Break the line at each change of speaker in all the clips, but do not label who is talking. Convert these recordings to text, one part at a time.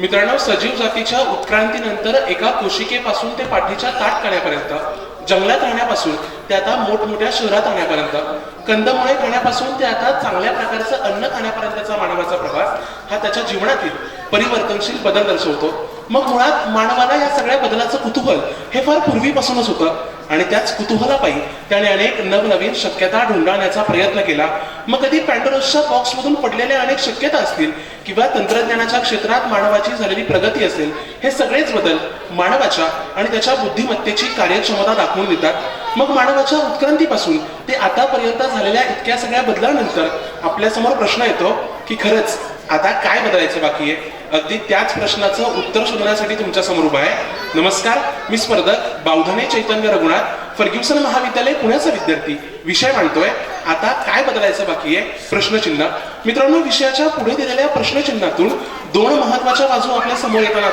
मित्रांनो सजीव जातीच्या उत्क्रांतीनंतर एका कोशिकेपासून ते पाठीच्या ताट करण्यापर्यंत जंगलात राहण्यापासून ते आता मोठमोठ्या शहरात राहण्यापर्यंत कंदमुळे खाण्यापासून ते आता चांगल्या प्रकारचं अन्न खाण्यापर्यंतचा मानवाचा प्रवास हा त्याच्या जीवनातील परिवर्तनशील बदल दर्शवतो. मग मुळात मानवाला या सगळ्या बदलाचं कुतूहल हे फार पूर्वीपासूनच होतं. आणि त्याच कुतूहलापायी त्याने अनेक नवनवीन शक्यता ढुंढाळण्याचा प्रयत्न केला. मग कधी पॅन्डोरसच्या बॉक्समधून पडलेल्या अनेक शक्यता असतील किंवा तंत्रज्ञानाच्या क्षेत्रात मानवाची झालेली प्रगती असेल हे सगळेच बदल मानवाच्या आणि त्याच्या बुद्धिमत्तेची कार्यक्षमता दाखवून देतात. मग मानवाच्या उत्क्रांतीपासून ते आतापर्यंत झालेल्या इतक्या सगळ्या बदलानंतर आपल्यासमोर प्रश्न येतो की खरंच आता काय बदलायचं बाकी आहे? अगदी त्याच प्रश्नाचं उत्तर शोधण्यासाठी तुमच्यासमोर उभा आहे. नमस्कार मी स्पर्धक बावधने चैतन्य रघुनाथ फर्ग्युसन महाविद्यालय पुण्याचा विद्यार्थी. विषय मांडतोय. आता काय बदलायचं बाकी आहे? प्रश्नचिन्ह. मित्रांनो विषयाच्या पुढे दिलेल्या प्रश्नचिन्हातून दोन महत्त्वाच्या बाजू आपल्यासमोर येताना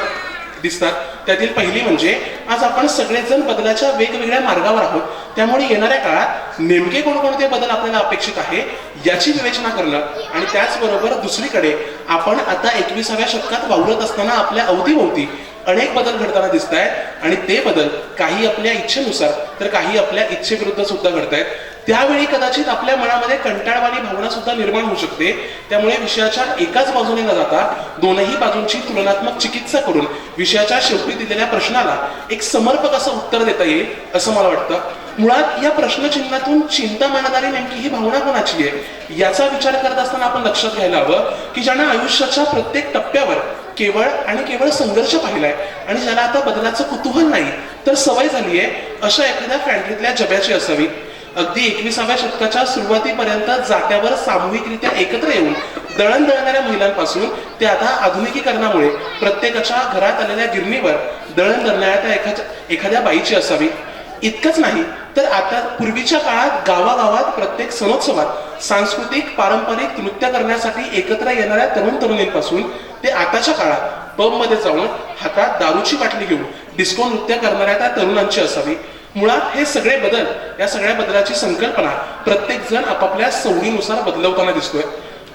दिसतात. त्यातील पहिली म्हणजे आज आपण सगळेजण बदलाच्या वेगवेगळ्या मार्गावर आहोत. त्यामुळे येणाऱ्या काळात नेमके कोणकोणते बदल आपल्याला अपेक्षित आहे याची विवेचना करणं आणि त्याचबरोबर दुसरीकडे आपण आता एकविसाव्या शतकात वावरत असताना आपल्या अवतीभोवती अनेक बदल घडताना दिसत आहेत आणि ते बदल काही आपल्या इच्छेनुसार तर काही आपल्या इच्छेविरुद्ध सुद्धा घडत आहेत त्यावेळी कदाचित आपल्या मनामध्ये कंटाळवाणी भावना सुद्धा निर्माण होऊ शकते. त्यामुळे विषयाच्या एकाच बाजूने न जाता दोनही बाजूंची तुलनात्मक चिकित्सा करून विषयाच्या शेवटी दिलेल्या प्रश्नाला एक समर्पक असं उत्तर देता येईल असं मला वाटतं. मुळात या प्रश्नचिन्हातून चिंता मानणारी नेमकी ही भावना कोणाची आहे याचा विचार करत असताना आपण लक्षात घ्यायला हवं की ज्यांना आयुष्याच्या प्रत्येक टप्प्यावर केवळ आणि केवळ संघर्ष पाहिलाय आणि ज्याला आता बदलाचं कुतूहल नाही तर सवय झाली आहे अशा एखाद्या फॅन्ट्रीतल्या जब्याची असावी. अगदी एकविसाव्या शतकाच्या सुरुवातीपर्यंत जात्यावर सामूहिकरित्या एकत्र येऊन दळण दळणाऱ्या महिलांपासून ते आता आधुनिकीकरणामुळे प्रत्येकाच्या घरात आलेल्या गिरणीवर दळण दळणाऱ्या त्या एखाद्या एखाद्या बाईची असावी. इतकंच नाही तर आता पूर्वीच्या काळात गावागावात प्रत्येक सणोत्सवात सांस्कृतिक पारंपरिक नृत्य करण्यासाठी एकत्र येणाऱ्या तरुण तरुणींपासून ते आताच्या काळात पबमध्ये जाऊन हातात दारूची बाटली घेऊन डिस्को नृत्य करणाऱ्या त्या तरुणांची असावी. मुळात हे सगळे बदल या सगळ्या बदलाची संकल्पना प्रत्येक जण आपापल्या सवडीनुसार बदलवताना दिसतोय.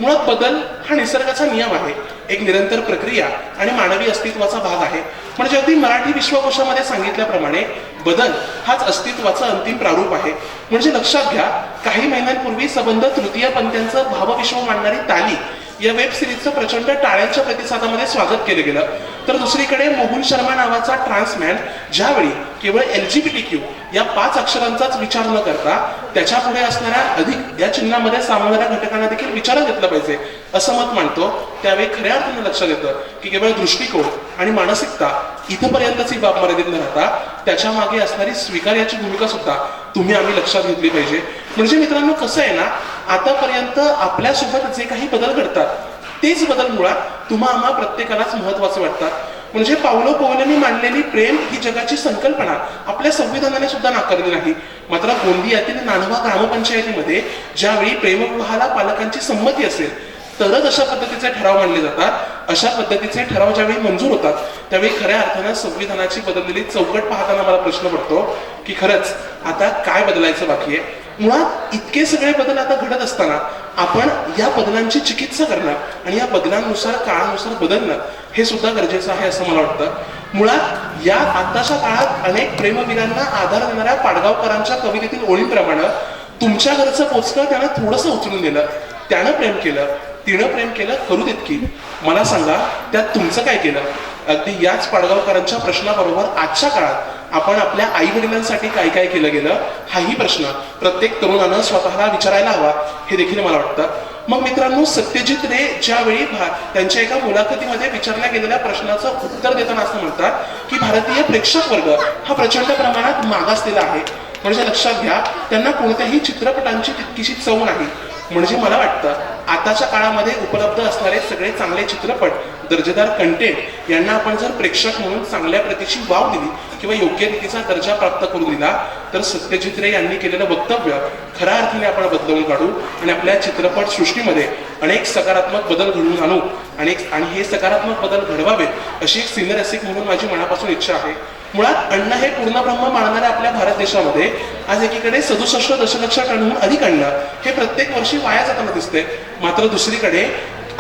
मुळात बदल हा निसर्गाचा नियम आहे. एक निरंतर प्रक्रिया आणि मानवी अस्तित्वाचा भाग आहे. म्हणजे अगदी मराठी विश्वकोशामध्ये सांगितल्याप्रमाणे बदल हाच अस्तित्वाचा अंतिम प्रारूप आहे. म्हणजे लक्षात घ्या काही महिन्यांपूर्वी संबंध तृतीय पंथ्यांचं भावविश्व मांडणारी ताली या वेब सिरीजचं प्रचंड टाळ्यांच्या प्रतिसादामध्ये स्वागत केलं गेलं. तर दुसरीकडे मोहुल शर्मा नावाचा ट्रान्समॅन ज्यावेळी केवळ L G B T Q या पाच अक्षरांचाच विचार न करता त्याच्या पुढे असणाऱ्या अधिक या चिन्हामध्ये सामावणाऱ्या घटकांना देखील विचारात घेतलं पाहिजे. असं मत मांडतो. त्यावेळी खऱ्या अर्थानं लक्षात येतं की केवळ दृष्टिकोन आणि मानसिकता इथपर्यंतच ही बाब मर्यादित न राहता त्याच्यामागे असणारी स्वीकार्याची भूमिका सुद्धा तुम्ही आम्ही लक्षात घेतली पाहिजे. म्हणजे मित्रांनो कसं आहे ना आतापर्यंत आपल्यासोबत जे काही बदल घडतात तेच बदल मुळात तुम्हा आम्हा प्रत्येकालाच महत्त्वाचे वाटतात. म्हणजे पावलो पोवलेनी मांडलेली प्रेम ही जगाची संकल्पना आपल्या संविधानाने सुद्धा नाकारली नाही. मात्र गोंदियातील नानवा ग्रामपंचायतीमध्ये ज्यावेळी प्रेमविवाहाला पालकांची संमती असेल तरच अशा पद्धतीचे ठराव मांडले जातात. अशा पद्धतीचे ठराव ज्यावेळी मंजूर होतात त्यावेळी खऱ्या अर्थानं संविधानाची बदललेली चौकट पाहताना मला प्रश्न पडतो की खरंच आता काय बदलायचं बाकी आहे? मुळात इतके सगळे बदल आता घडत असताना आपण या बदलांची चिकित्सा करणं आणि या बदलांनुसार काळानुसार बदलणं हे सुद्धा गरजेचं आहे असं मला वाटतं. मुळात या आताच्या काळात अनेक प्रेमवीरांना आधार देणाऱ्या पाडगावकरांच्या कवितेतील ओळींप्रमाणे तुमच्या घरचं पोचकं त्यानं थोडंसं उचलून दिलं त्यानं प्रेम केलं तिनं प्रेम केलं करू देत की. मला सांगा त्यात तुमचं काय केलं? अगदी याच पाडगावकरांच्या प्रश्नाबरोबर आजच्या काळात आपण आपल्या आई वडिलांसाठी काय काय केलं गेलं? हाही प्रश्न. प्रत्येक तरुणानं स्वतःला विचारायला हवा. हे देखील मला वाटतं. मग मित्रांनो सत्यजित रे ज्यावेळी भा त्यांच्या एका मुलाखतीमध्ये विचारल्या गेलेल्या प्रश्नाचं उत्तर देताना असं म्हणतात की भारतीय प्रेक्षक वर्ग हा प्रचंड प्रमाणात मागासलेला आहे. म्हणजे लक्षात घ्या त्यांना कोणत्याही चित्रपटांची तितकीशी चव नाही. म्हणजे मला वाटतं आताच्या काळामध्ये उपलब्ध असणारे सगळे चांगले चित्रपट दर्जेदार कंटेंट यांना आपण जर प्रेक्षक म्हणून चांगल्या प्रतीची वाव दिली किंवा योग्य रीतीचा दर्जा प्राप्त करून दिला तर सत्यजित रे यांनी केलेलं वक्तव्य खऱ्या अर्थाने आपण बदलवून काढू आणि आपल्या चित्रपट सृष्टीमध्ये अनेक सकारात्मक बदल घडवून आणू. आणि आणि हे सकारात्मक बदल घडवावेत अशी एक सिनियर म्हणून माझी मनापासून इच्छा आहे. मुळात अन्न हे पूर्ण ब्रह्म मानणाऱ्या आपल्या भारत देशामध्ये आज एकीकडे सदुसष्ट दशलक्ष टनहून अधिक अण्णा हे प्रत्येक वर्षी वाया जाताना दिसते मात्र दुसरीकडे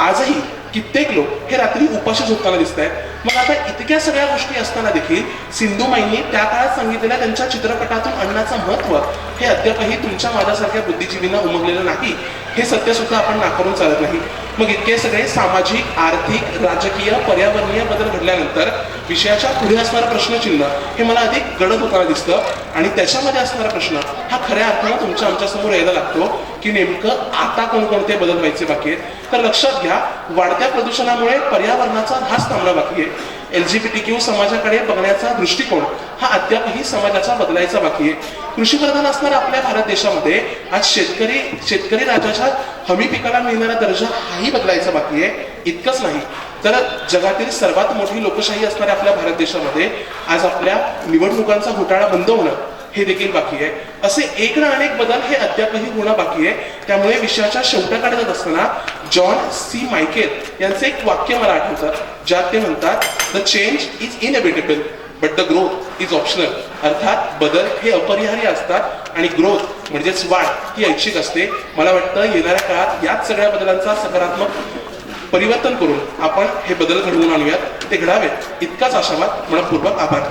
आजही कित्येक लोक हे रात्री उपाशी झोपताना दिसत आहेत मग आता इतक्या सगळ्या गोष्टी असताना देखील सिंधुमाईंनी त्या काळात सांगितलेल्या त्यांच्या चित्रपटातून अण्णाचं महत्त्व हे अद्यापही तुमच्या माझ्यासारख्या बुद्धिजीवींना उमगलेलं नाही हे सत्य सुद्धा आपण नाकारून चालत नाही. मग इतके सगळे सामाजिक आर्थिक राजकीय पर्यावरणीय बदल घडल्यानंतर विषयाच्या पुढे असणारं प्रश्नचिन्ह हे मला अधिक गडद होताना दिसतं. आणि त्याच्यामध्ये असणारा प्रश्न हा खऱ्या अर्थानं तुमच्या आमच्यासमोर यायला लागतो की नेमकं आता कोणकोणते बदल व्हायचे बाकी आहेत. तर लक्षात घ्या वाढत्या प्रदूषणामुळे पर्यावरणाचा ऱ्हास थांबला बाकी आहे. L G P T Q समाजाकडे बघण्याचा दृष्टिकोन हा अद्यापही समाजाचा बदलायचा बाकी आहे. कृषीप्रधान असणाऱ्या आपल्या भारत देशामध्ये आज शेतकरी शेतकरी राजाच्या हमी पिकाला मिळणारा दर्जा हाही बदलायचा बाकी आहे. इतकंच नाही. तर जगातील सर्वात मोठी लोकशाही असणाऱ्या आपल्या भारत देशामध्ये आज आपल्या निवडणुकांचा घोटाळा बंद होणं हे देखील बाकी आहे. असे एक ना अनेक बदल हे अद्यापही होणं बाकी आहे. त्यामुळे विषयाच्या शेवटाकडे जात असताना जॉन सी मायकेल यांचे एक वाक्य मला आठवतं ज्यात ते म्हणतात the change is inevitable but the growth is optional अर्थात बदल हे अपरिहार्य असतात आणि ग्रोथ म्हणजेच वाढ ही ऐच्छिक असते. मला वाटतं येणाऱ्या काळात याच सगळ्या बदलांचा सकारात्मक परिवर्तन करून आपण हे बदल घडवून आणूयात. ते घडावेत. इतकाच आशावाद. मनपूर्वक आभार.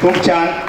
खूप छान.